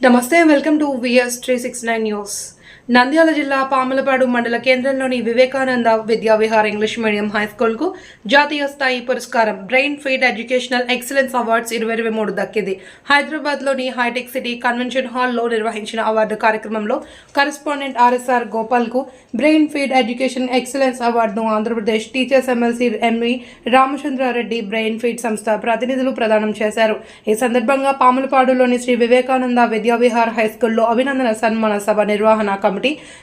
నమస్తే welcome to VS three six nine news Nandyal జిల్లా పాములపాడు మండల కేంద్రంలోని వివేకానంద విద్యా విహార్ ఇంగ్లీష్ మీడియం హై స్కూల్కు జాతీయ స్థాయి పురస్కారం brain feed educational excellence awards ఇరవై ఇరవై మూడు దక్కింది. హైదరాబాద్లోని హైటెక్ సిటీ కన్వెన్షన్ హాల్లో నిర్వహించిన అవార్డు కార్యక్రమంలో కరెస్పాండెంట్ ఆర్ఎస్ఆర్ గోపాల్కు బ్రెయిన్ ఫీడ్ ఎడ్యుకేషన్ ఎక్సలెన్స్ అవార్డును Andhra Pradesh teachers MLC MV Ramachandra Reddy brain feed సంస్థ ప్రతినిధులు ప్రదానం చేశారు. ఈ సందర్భంగా పాములపాడులోని శ్రీ వివేకానంద విద్యావిహార్ హై స్కూల్లో అభినందన సన్మాన సభ నిర్వహణ కమిటీ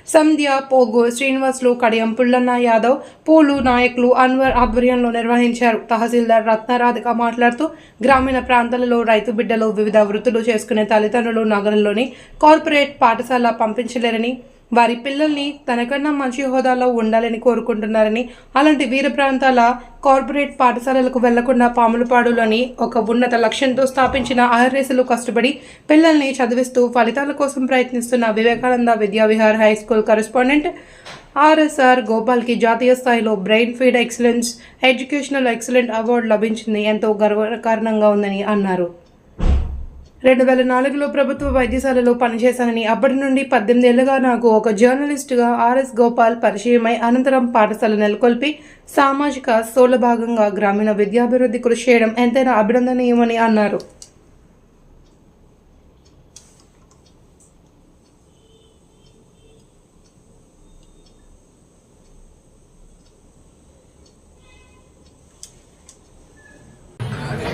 సంధ్య పోగు శ్రీనివాసులు కడియం పుల్లన్న యాదవ్ పూలు నాయకులు అన్వర్ ఆధ్వర్యంలో నిర్వహించారు. తహసీల్దార్ రత్నరాధిక మాట్లాడుతూ గ్రామీణ ప్రాంతాలలో రైతు బిడ్డలు వివిధ వృత్తులు చేసుకునే తల్లిదండ్రులు నగరంలోని కార్పొరేట్ పాఠశాల పంపించలేరని వారి పిల్లల్ని తనకన్నా మంచి హోదాలో ఉండాలని కోరుకుంటున్నారని అలాంటి వీర ప్రాంతాల కార్పొరేట్ పాఠశాలలకు వెళ్ళకుండా పాములపాడులోని ఒక ఉన్నత లక్ష్యంతో స్థాపించిన ఆర్ఎస్లు కష్టపడి పిల్లల్ని చదివిస్తూ ఫలితాల కోసం ప్రయత్నిస్తున్న Vivekananda Vidyavihar high school correspondent RSR గోపాల్కి జాతీయ స్థాయిలో brain feed excellence educational excellent award లభించింది. ఎంతో గర్వకారణంగా ఉందని అన్నారు. రెండు వేల నాలుగులో ప్రభుత్వ వైద్యశాలలో పనిచేశానని అప్పటి నుండి పద్దెనిమిది ఏళ్ళుగా నాకు ఒక జర్నలిస్టుగా ఆర్ఎస్ గోపాల్ పరిచయమై అనంతరం పాఠశాల నెలకొల్పి సామాజిక స్థూల భాగంగా గ్రామీణ విద్యాభివృద్ధి కృషి చేయడం ఎంతైనా అభినందనీయమని అన్నారు.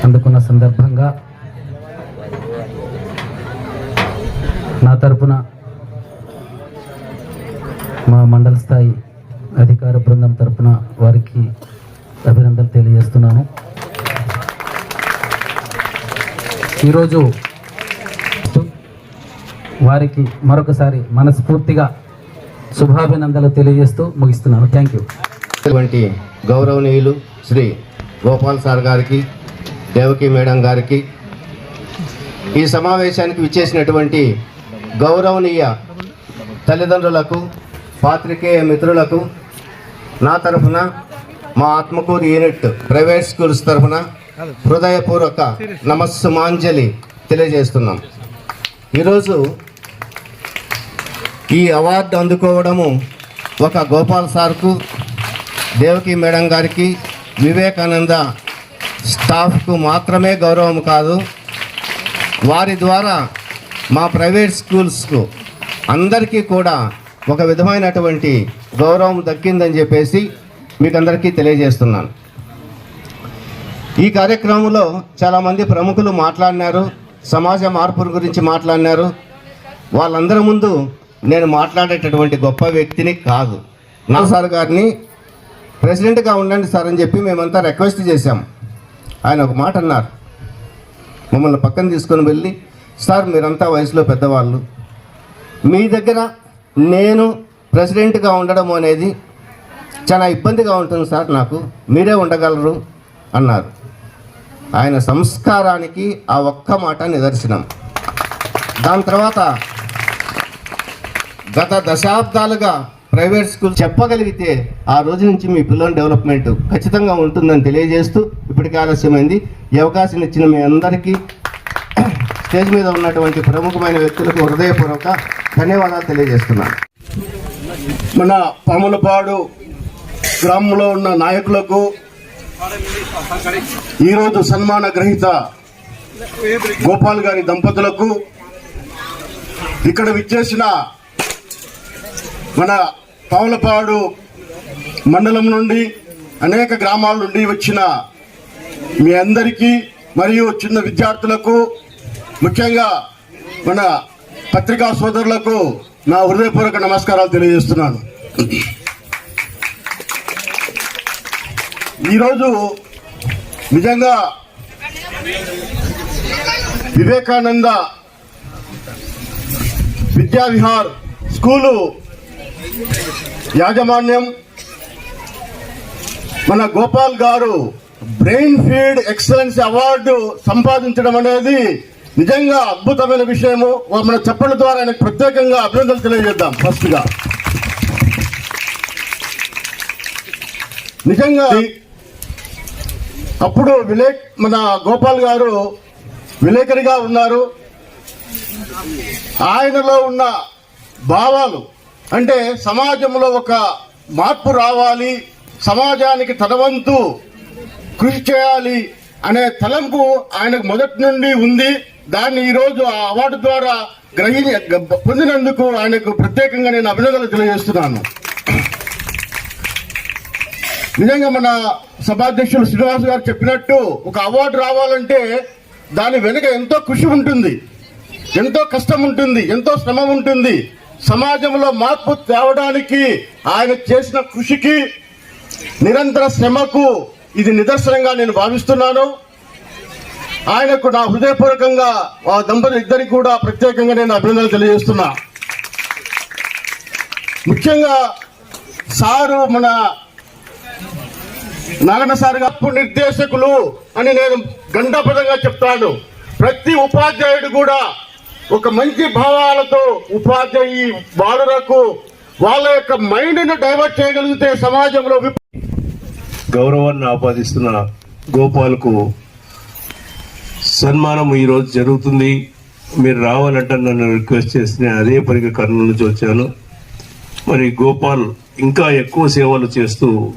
అందుకున్న సందర్భంగా నా తరపున మా మండల స్థాయి అధికార బృందం తరపున వారికి అభినందనలు తెలియజేస్తున్నాను. ఈరోజు వారికి మరొకసారి మనస్ఫూర్తిగా శుభాభినందనలు తెలియజేస్తూ ముగిస్తున్నాను. థ్యాంక్ యూ ఇటువంటి గౌరవనీయులు శ్రీ గోపాల్ సార్ గారికి దేవకి మేడం గారికి ఈ సమావేశానికి విచ్చేసినటువంటి గౌరవనీయ తల్లిదండ్రులకు పాత్రికేయ మిత్రులకు నా తరఫున మా ఆత్మకూరు యూనిట్ ప్రైవేట్ స్కూల్స్ తరఫున హృదయపూర్వక నమస్సుమాంజలి తెలియజేస్తున్నాం. ఈరోజు ఈ అవార్డు అందుకోవడము ఒక గోపాల్ సార్కు దేవకి మేడం గారికి వివేకానంద స్టాఫ్కు మాత్రమే గౌరవం కాదు వారి ద్వారా మా ప్రైవేట్ స్కూల్స్కు అందరికీ కూడా ఒక విధమైనటువంటి గౌరవం దక్కిందని చెప్పేసి మీకు అందరికీ తెలియజేస్తున్నాను. ఈ కార్యక్రమంలో చాలామంది ప్రముఖులు మాట్లాడినారు సమాజ మార్పుల గురించి మాట్లాడినారు. వాళ్ళందరి ముందు నేను మాట్లాడేటటువంటి గొప్ప వ్యక్తిని కాదు. నా సార్ గారిని ప్రెసిడెంట్గా ఉండండి సార్ అని చెప్పి మేమంతా రిక్వెస్ట్ చేశాం. ఆయన ఒక మాట అన్నారు. మమ్మల్ని పక్కన తీసుకొని వెళ్ళి సార్ మీరంతా వయసులో పెద్దవాళ్ళు. మీ దగ్గర నేను ప్రెసిడెంట్గా ఉండడం అనేది చాలా ఇబ్బందిగా ఉంటుంది సార్ నాకు. మీరే ఉండగలరు అన్నారు. ఆయన సంస్కారానికి ఆ ఒక్క మాట నిదర్శనం. దాని తర్వాత గత దశాబ్దాలుగా ప్రైవేట్ స్కూల్ చెప్పగలిగితే ఆ రోజు నుంచి మీ పిల్లల డెవలప్మెంట్ ఖచ్చితంగా ఉంటుందని తెలియజేస్తూ ఇప్పటికే ఆలస్యమైంది. ఈ అవకాశం ఇచ్చిన మీ అందరికీ స్టేజ్ మీద ఉన్నటువంటి ప్రముఖమైన వ్యక్తులకు హృదయపూర్వక ధన్యవాదాలు తెలియజేస్తున్నాను మన పాములపాడు గ్రామంలో ఉన్న నాయకులకు ఈరోజు సన్మాన గ్రహీత గోపాల్ గారి దంపతులకు ఇక్కడ విచ్చేసిన మన పాములపాడు మండలం నుండి అనేక గ్రామాల నుండి వచ్చిన మీ అందరికీ మరియు చిన్న విద్యార్థులకు ముఖ్యంగా మన పత్రికా సోదరులకు నా హృదయపూర్వక నమస్కారాలు తెలియజేస్తున్నాను. ఈరోజు నిజంగా వివేకానంద విద్యా విహార్ స్కూలు యాజమాన్యం మన గోపాల్ గారు బ్రెయిన్ ఫీడ్ ఎక్సలెన్స్ అవార్డు సంపాదించడం అనేది నిజంగా అద్భుతమైన విషయము. మన చెప్పడం ద్వారా ఆయనకు ప్రత్యేకంగా అభినందనలు తెలియజేద్దాం. ఫస్ట్గా. నిజంగా అప్పుడు విలేక్ మన గోపాల్ గారు విలేకరిగా ఉన్నారు. ఆయనలో ఉన్న భావాలు అంటే సమాజంలో ఒక మార్పు రావాలి సమాజానికి తనవంతు కృషి చేయాలి అనే తలంపు ఆయనకు మొదటి నుండి ఉంది. దాన్ని ఈరోజు ఆ అవార్డు ద్వారా గ్రహి పొందినందుకు ఆయనకు ప్రత్యేకంగా నేను అభినందనలు తెలియజేస్తున్నాను. నిజంగా మన సభాధ్యక్షులు శ్రీనివాస్ గారు చెప్పినట్టు ఒక అవార్డు రావాలంటే దాని వెనుక ఎంతో కృషి ఉంటుంది ఎంతో కష్టం ఉంటుంది ఎంతో శ్రమ ఉంటుంది. సమాజంలో మార్పు తేవడానికి ఆయన చేసిన కృషికి నిరంతర శ్రమకు ఇది నిదర్శనంగా నేను భావిస్తున్నాను. ఆయనకు నా హృదయపూర్వకంగా ఆ దంపతులు ఇద్దరికి కూడా ప్రత్యేకంగా నేను అభినందనలు తెలియజేస్తున్నా. ముఖ్యంగా సారు మన నాగన్న సార్ అప్పు నిర్దేశకులు అని నేను గంటపదంగా చెప్తాను. ప్రతి ఉపాధ్యాయుడు కూడా ఒక మంచి భావాలతో ఉపాధ్యాయు బాలురకు వాళ్ళ యొక్క మైండ్ డైవర్ట్ చేయగలిగితే సమాజంలో గౌరవాన్ని ఆపాదిస్తున్న గోపాల్కు సన్మానం ఈరోజు జరుగుతుంది. మీరు రావాలంటే నన్ను రిక్వెస్ట్ చేస్తే నేను అదే పనికి కర్నూలు నుంచి వచ్చాను. మరి గోపాల్ ఇంకా ఎక్కువ సేవలు చేస్తూ